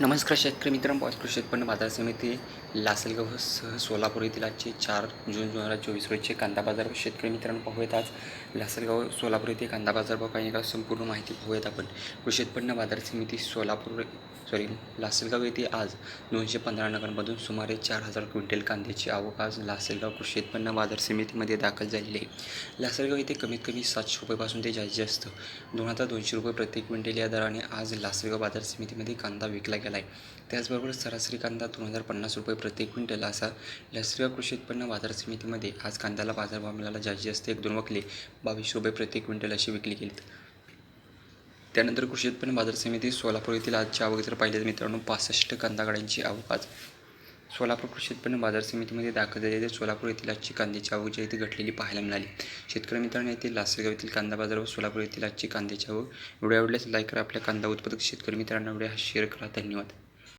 नमस्कार शेतकरी मित्रांनो बॉस कृषी उत्पन्न बाजार समिती लासलगाव सह सोलापूर येथील आजचे चार जून दोन हजार चोवीस रोजचे कांदा बाजार शेतकरी मित्रांनो पाहूयात. आज लासलगाव सोलापूर येथे कांदा बाजार भाव काही का संपूर्ण माहिती पाहूयात आपण. कृषी उत्पन्न बाजार समिती सोलापूर सॉरी लासलगाव येथे आज दोनशे पंधरा नगरमधून सुमारे चार हजार क्विंटल कांद्याची आवक आज लासलगाव कृषी उत्पन्न बाजार समितीमध्ये दाखल झालेली आहे. लासलगाव येथे कमीत कमी सातशे रुपयेपासून ते जास्तीत जास्त दोन हजार दोनशे रुपये प्रति क्विंटल या दराने आज लासलगाव बाजार समितीमध्ये कांदा विकला गेला आहे त्याचबरोबर सरासरी कांदा दोन हजार पन्नास रुपये प्रति क्विंटल असा. लष्करी कृषी उत्पन्न बाजार समितीमध्ये आज कांद्याला बाजारभाव मिळाला जास्तीत जास्त एक दोन वकले बावीस रुपये प्रति क्विंटल अशी विकली गेलीत त्यानंतर कृषी उत्पन्न बाजार समिती सोलापूर येथील आजच्या आवक जर पाहिजे तर मित्रांनो पासष्ट कांदा गाड्यांची आवक आज सोलापूर कृषी उत्पन्न बाजार समितीमध्ये दाखल झालेली सोलापूर येथील आजची कांद्याची आवक जी आहे ती घटलेली पाहायला मिळाली. शेतकरी मित्रांनो येथील लासलगाव येथील कांदा बाजार व सोलापूर येथील आजची कांद्याची आवक व्हिडिओ आवडल्यास लाईक करा. आपल्या कांदा उत्पादक शेतकरी मित्रांना व्हिडिओ हा शेअर करा. धन्यवाद.